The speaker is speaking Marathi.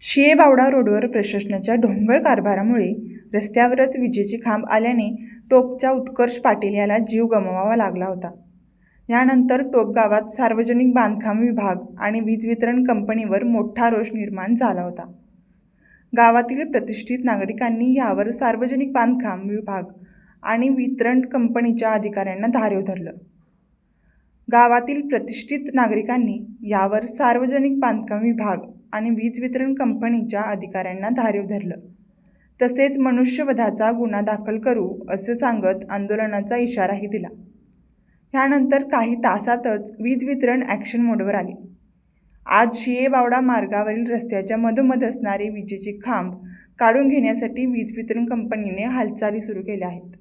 शियेबावडा रोडवर प्रशासनाच्या ढोंगळ कारभारामुळे रस्त्यावरच विजेची खांब आल्याने टोपच्या उत्कर्ष पाटील याला जीव गमवावा लागला होता. यानंतर टोप गावात सार्वजनिक बांधकाम विभाग आणि वीज वितरण कंपनीवर मोठा रोष निर्माण झाला होता. गावातील प्रतिष्ठित नागरिकांनी यावर सार्वजनिक बांधकाम विभाग आणि वितरण कंपनीच्या अधिकाऱ्यांना धारेव धरलं. गावातील प्रतिष्ठित नागरिकांनी यावर सार्वजनिक बांधकाम विभाग आणि वीज वितरण कंपनीच्या अधिकाऱ्यांना धारीव धरलं. तसेच मनुष्यवधाचा गुन्हा दाखल करू असं सांगत आंदोलनाचा इशाराही दिला. ह्यानंतर काही तासातच वीज वितरण ॲक्शन मोडवर आले. आज शियेबावडा मार्गावरील रस्त्याच्या मधोमध असणारे विजेचे खांब काढून घेण्यासाठी वीज वितरण कंपनीने हालचाली सुरू केल्या आहेत.